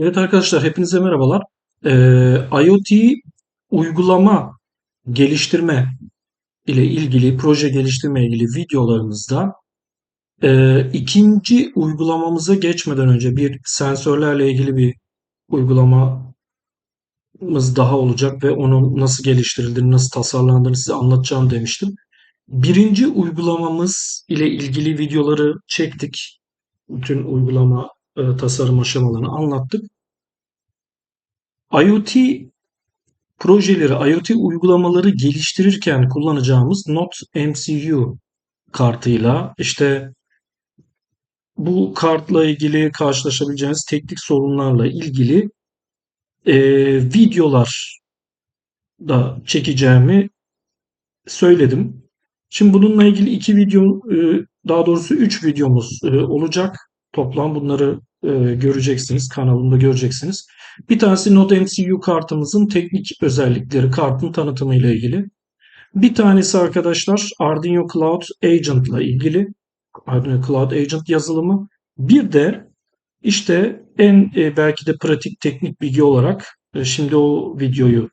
Evet arkadaşlar hepinize merhabalar. Ee, IoT uygulama geliştirme ile ilgili, proje geliştirme ile ilgili videolarımızda e, ikinci uygulamamıza geçmeden önce bir sensörlerle ilgili bir uygulamamız daha olacak ve onun nasıl geliştirildiğini, nasıl tasarlandığını size anlatacağım demiştim. Birinci uygulamamız ile ilgili videoları çektik. Bütün uygulama e, tasarım aşamalarını anlattık. IoT projeleri, IoT uygulamaları geliştirirken kullanacağımız Node MCU kartıyla işte bu kartla ilgili karşılaşabileceğiniz teknik sorunlarla ilgili e, videolar da çekeceğimi söyledim. Şimdi bununla ilgili iki video, e, daha doğrusu üç videomuz e, olacak. Toplam bunları e, göreceksiniz, kanalımda göreceksiniz. Bir tanesi Node MCU kartımızın teknik özellikleri, kartın tanıtımı ile ilgili. Bir tanesi arkadaşlar Arduino Cloud Agent ile ilgili. Arduino Cloud Agent yazılımı. Bir de işte en e, belki de pratik teknik bilgi olarak e, şimdi o videoyu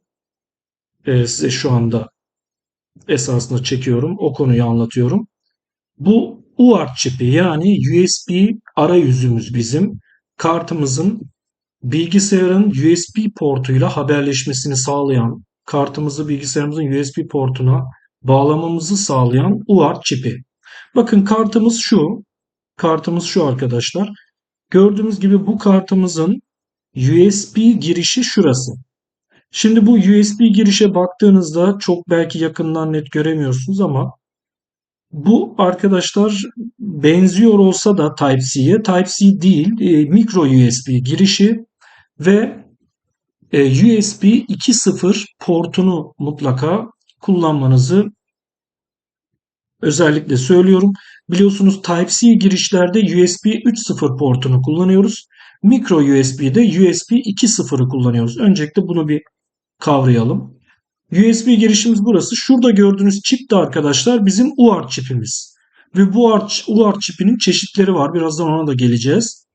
e, size şu anda esasında çekiyorum. O konuyu anlatıyorum. Bu UART çipi yani USB arayüzümüz bizim kartımızın bilgisayarın USB portuyla haberleşmesini sağlayan, kartımızı bilgisayarımızın USB portuna bağlamamızı sağlayan UART çipi. Bakın kartımız şu. Kartımız şu arkadaşlar. Gördüğünüz gibi bu kartımızın USB girişi şurası. Şimdi bu USB girişe baktığınızda çok belki yakından net göremiyorsunuz ama bu arkadaşlar benziyor olsa da Type-C'ye Type-C değil e, micro USB girişi ve e, USB 2.0 portunu mutlaka kullanmanızı özellikle söylüyorum. Biliyorsunuz Type-C girişlerde USB 3.0 portunu kullanıyoruz. Micro USB'de USB 2.0'ı kullanıyoruz. Öncelikle bunu bir kavrayalım. USB girişimiz burası. Şurada gördüğünüz çip de arkadaşlar bizim UART çipimiz. Ve bu UART, UART çipinin çeşitleri var. Birazdan ona da geleceğiz.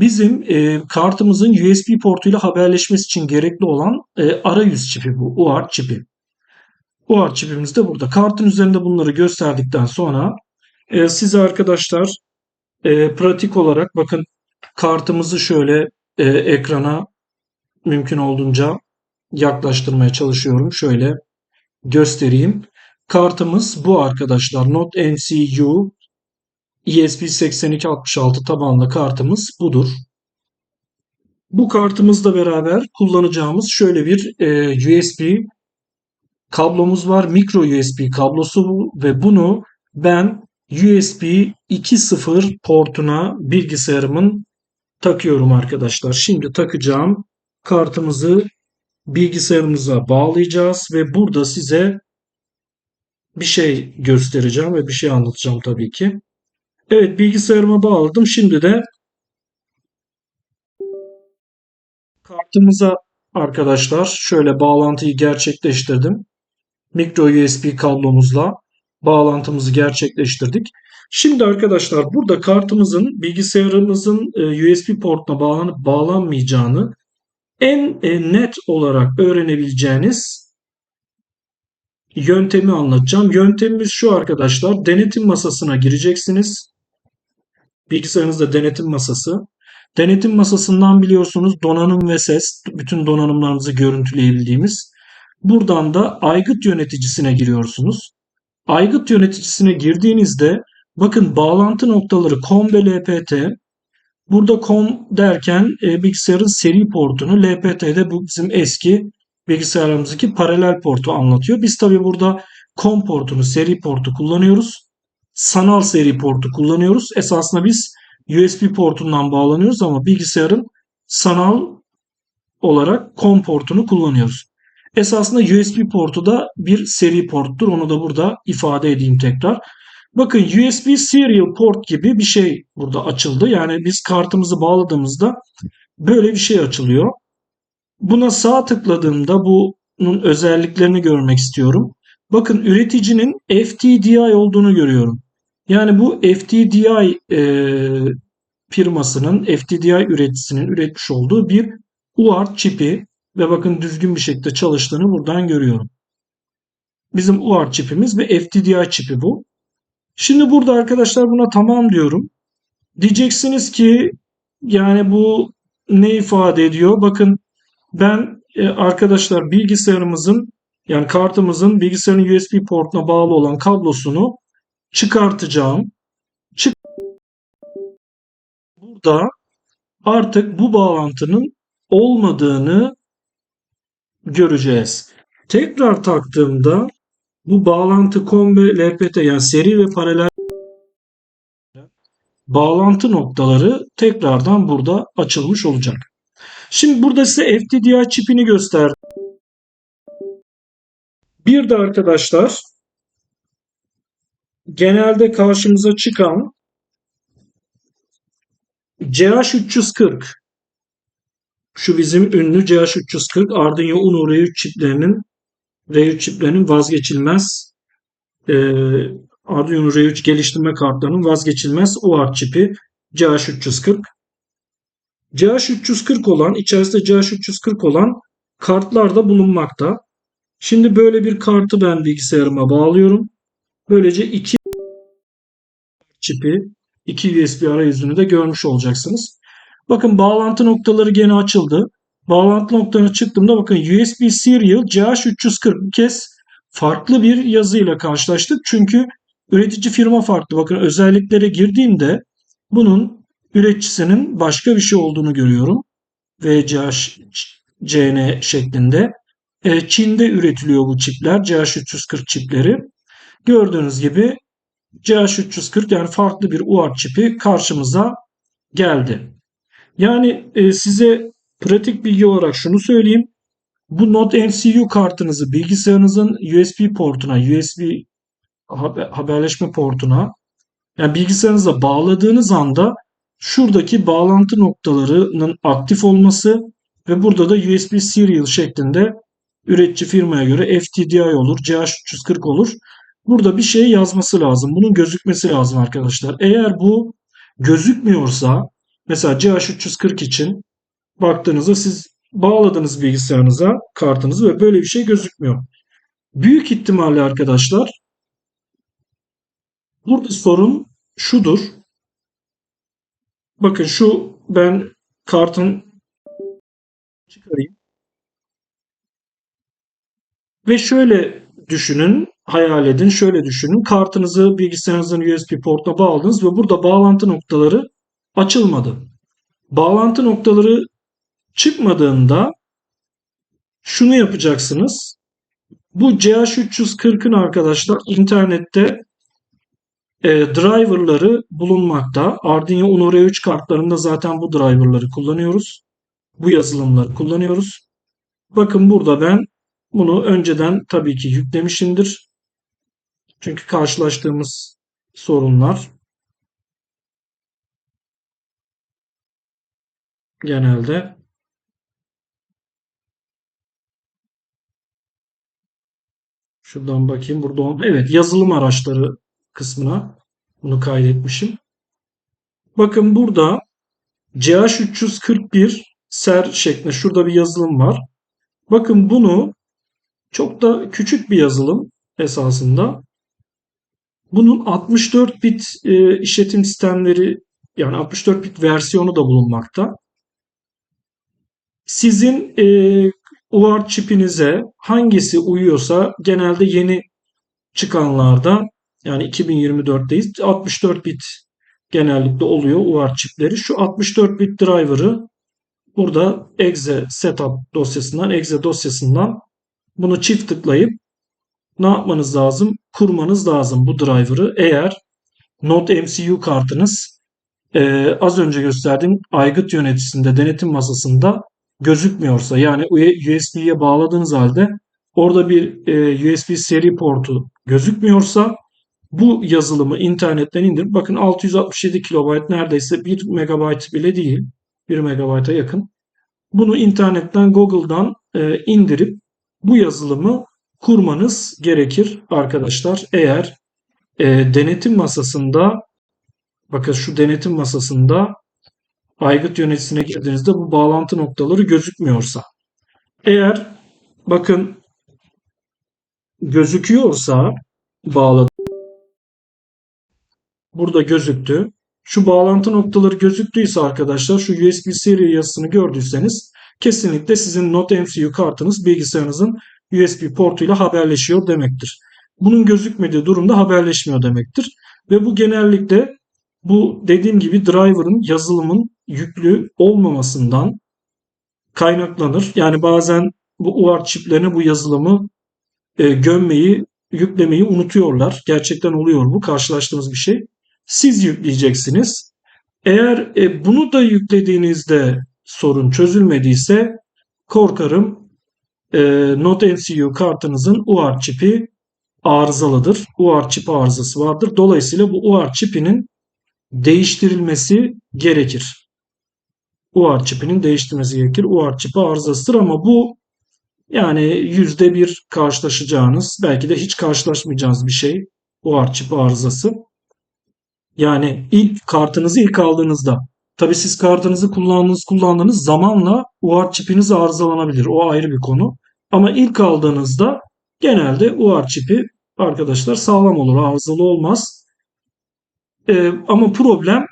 Bizim e, kartımızın USB portuyla haberleşmesi için gerekli olan e, arayüz çipi bu. UART çipi. UART çipimiz de burada. Kartın üzerinde bunları gösterdikten sonra e, size arkadaşlar e, pratik olarak bakın kartımızı şöyle e, ekrana mümkün olduğunca yaklaştırmaya çalışıyorum. Şöyle göstereyim. Kartımız bu arkadaşlar. Node MCU ESP8266 tabanlı kartımız budur. Bu kartımızla beraber kullanacağımız şöyle bir e, USB kablomuz var. Micro USB kablosu ve bunu ben USB 2.0 portuna bilgisayarımın takıyorum arkadaşlar. Şimdi takacağım kartımızı bilgisayarımıza bağlayacağız ve burada size bir şey göstereceğim ve bir şey anlatacağım tabii ki. Evet bilgisayarıma bağladım. Şimdi de kartımıza arkadaşlar şöyle bağlantıyı gerçekleştirdim. Micro USB kablomuzla bağlantımızı gerçekleştirdik. Şimdi arkadaşlar burada kartımızın bilgisayarımızın e, USB portuna bağlanıp bağlanmayacağını en e, net olarak öğrenebileceğiniz yöntemi anlatacağım. Yöntemimiz şu arkadaşlar. Denetim masasına gireceksiniz. Bilgisayarınızda denetim masası. Denetim masasından biliyorsunuz donanım ve ses, bütün donanımlarımızı görüntüleyebildiğimiz. Buradan da aygıt yöneticisine giriyorsunuz. Aygıt yöneticisine girdiğinizde bakın bağlantı noktaları COM LPT. Burada COM derken e, bilgisayarın seri portunu, LPT'de bu bizim eski bilgisayarımızdaki paralel portu anlatıyor. Biz tabi burada COM portunu, seri portu kullanıyoruz sanal seri portu kullanıyoruz. Esasında biz USB portundan bağlanıyoruz ama bilgisayarın sanal olarak COM portunu kullanıyoruz. Esasında USB portu da bir seri porttur. Onu da burada ifade edeyim tekrar. Bakın USB serial port gibi bir şey burada açıldı. Yani biz kartımızı bağladığımızda böyle bir şey açılıyor. Buna sağ tıkladığımda bunun özelliklerini görmek istiyorum. Bakın üreticinin FTDI olduğunu görüyorum. Yani bu FTDI e, firmasının FTDI üreticisinin üretmiş olduğu bir UART çipi ve bakın düzgün bir şekilde çalıştığını buradan görüyorum. Bizim UART çipimiz ve FTDI çipi bu. Şimdi burada arkadaşlar buna tamam diyorum. Diyeceksiniz ki yani bu ne ifade ediyor? Bakın ben e, arkadaşlar bilgisayarımızın yani kartımızın bilgisayarın USB portuna bağlı olan kablosunu çıkartacağım. Çık Burada artık bu bağlantının olmadığını göreceğiz. Tekrar taktığımda bu bağlantı COM ve LPT yani seri ve paralel bağlantı noktaları tekrardan burada açılmış olacak. Şimdi burada size FTDI çipini gösterdim. Bir de arkadaşlar genelde karşımıza çıkan CH340 şu bizim ünlü CH340 Arduino Uno R3 çiplerinin R3 çiplerinin vazgeçilmez e, Arduino R3 geliştirme kartlarının vazgeçilmez UART çipi CH340. CH340 olan, içerisinde CH340 olan kartlar da bulunmakta. Şimdi böyle bir kartı ben bilgisayarıma bağlıyorum. Böylece iki çipi, iki USB arayüzünü de görmüş olacaksınız. Bakın bağlantı noktaları gene açıldı. Bağlantı noktalarına çıktığımda bakın USB Serial CH340 bir kez farklı bir yazıyla karşılaştık. Çünkü üretici firma farklı. Bakın özelliklere girdiğimde bunun üreticisinin başka bir şey olduğunu görüyorum. VCHCN şeklinde. E, Çin'de üretiliyor bu çipler. CH340 çipleri. Gördüğünüz gibi CH340 yani farklı bir UART çipi karşımıza geldi. Yani e, size pratik bilgi olarak şunu söyleyeyim. Bu Node MCU kartınızı bilgisayarınızın USB portuna, USB haberleşme portuna yani bilgisayarınıza bağladığınız anda şuradaki bağlantı noktalarının aktif olması ve burada da USB serial şeklinde üretici firmaya göre FTDI olur, CH340 olur. Burada bir şey yazması lazım. Bunun gözükmesi lazım arkadaşlar. Eğer bu gözükmüyorsa mesela CH340 için baktığınızda siz bağladınız bilgisayarınıza kartınızı ve böyle bir şey gözükmüyor. Büyük ihtimalle arkadaşlar burada sorun şudur. Bakın şu ben kartın çıkarayım. Ve şöyle düşünün, hayal edin, şöyle düşünün. Kartınızı bilgisayarınızın USB portuna bağladınız ve burada bağlantı noktaları açılmadı. Bağlantı noktaları çıkmadığında şunu yapacaksınız. Bu CH340'ın arkadaşlar internette e, driverları bulunmakta. Arduino Uno R3 kartlarında zaten bu driverları kullanıyoruz. Bu yazılımları kullanıyoruz. Bakın burada ben bunu önceden tabii ki yüklemişimdir. Çünkü karşılaştığımız sorunlar genelde şuradan bakayım burada evet yazılım araçları kısmına bunu kaydetmişim. Bakın burada CH341 ser şeklinde şurada bir yazılım var. Bakın bunu çok da küçük bir yazılım esasında. Bunun 64 bit e, işletim sistemleri yani 64 bit versiyonu da bulunmakta. Sizin e, UART çipinize hangisi uyuyorsa genelde yeni çıkanlarda yani 2024'teyiz 64 bit genellikle oluyor UART çipleri. Şu 64 bit driver'ı burada exe setup dosyasından exe dosyasından bunu çift tıklayıp ne yapmanız lazım? Kurmanız lazım bu driver'ı. Eğer Node MCU kartınız e, az önce gösterdiğim aygıt yöneticisinde denetim masasında gözükmüyorsa yani USB'ye bağladığınız halde orada bir e, USB seri portu gözükmüyorsa bu yazılımı internetten indirip bakın 667 KB neredeyse 1 MB bile değil 1 MB'a yakın. Bunu internetten Google'dan e, indirip bu yazılımı kurmanız gerekir arkadaşlar. Eğer e, denetim masasında bakın şu denetim masasında aygıt yöneticisine girdiğinizde bu bağlantı noktaları gözükmüyorsa. Eğer bakın gözüküyorsa bağladı. Burada gözüktü. Şu bağlantı noktaları gözüktüyse arkadaşlar şu USB seri yazısını gördüyseniz kesinlikle sizin Note MCU kartınız bilgisayarınızın USB portuyla haberleşiyor demektir. Bunun gözükmediği durumda haberleşmiyor demektir. Ve bu genellikle bu dediğim gibi driver'ın yazılımın yüklü olmamasından kaynaklanır. Yani bazen bu UART çiplerine bu yazılımı e, gömmeyi, yüklemeyi unutuyorlar. Gerçekten oluyor bu. Karşılaştığımız bir şey. Siz yükleyeceksiniz. Eğer e, bunu da yüklediğinizde sorun çözülmediyse korkarım e, Note kartınızın UART çipi arızalıdır. UART çipi arızası vardır. Dolayısıyla bu UART çipinin değiştirilmesi gerekir. UART çipinin değiştirilmesi gerekir. UART çipi arızasıdır ama bu yani yüzde bir karşılaşacağınız belki de hiç karşılaşmayacağınız bir şey UART çipi arızası. Yani ilk kartınızı ilk aldığınızda tabi siz kartınızı kullandığınız kullandığınız zamanla UART çipiniz arızalanabilir. O ayrı bir konu. Ama ilk aldığınızda genelde UART çipi arkadaşlar sağlam olur. Arızalı olmaz. Ee, ama problem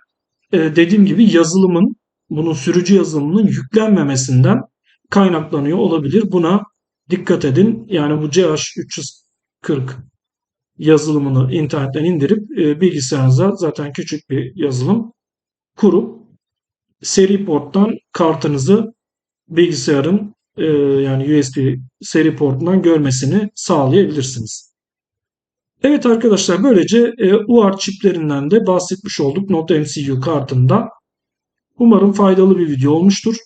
e, dediğim gibi yazılımın bunun sürücü yazılımının yüklenmemesinden kaynaklanıyor olabilir. Buna dikkat edin. Yani bu CH340 yazılımını internetten indirip e, bilgisayarınıza zaten küçük bir yazılım kurup seri porttan kartınızı bilgisayarın e, yani USB seri portundan görmesini sağlayabilirsiniz. Evet arkadaşlar böylece e, UART çiplerinden de bahsetmiş olduk Note MCU kartında. Umarım faydalı bir video olmuştur.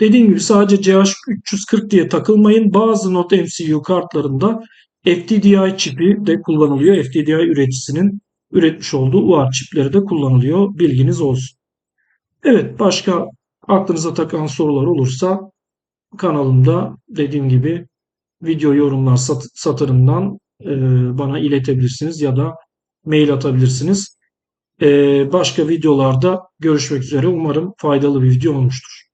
Dediğim gibi sadece CH340 diye takılmayın. Bazı Note MCU kartlarında FTDI çipi de kullanılıyor. FTDI üreticisinin üretmiş olduğu UART çipleri de kullanılıyor. Bilginiz olsun. Evet başka aklınıza takan sorular olursa kanalımda dediğim gibi video yorumlar sat satırından bana iletebilirsiniz ya da mail atabilirsiniz. E, başka videolarda görüşmek üzere. Umarım faydalı bir video olmuştur.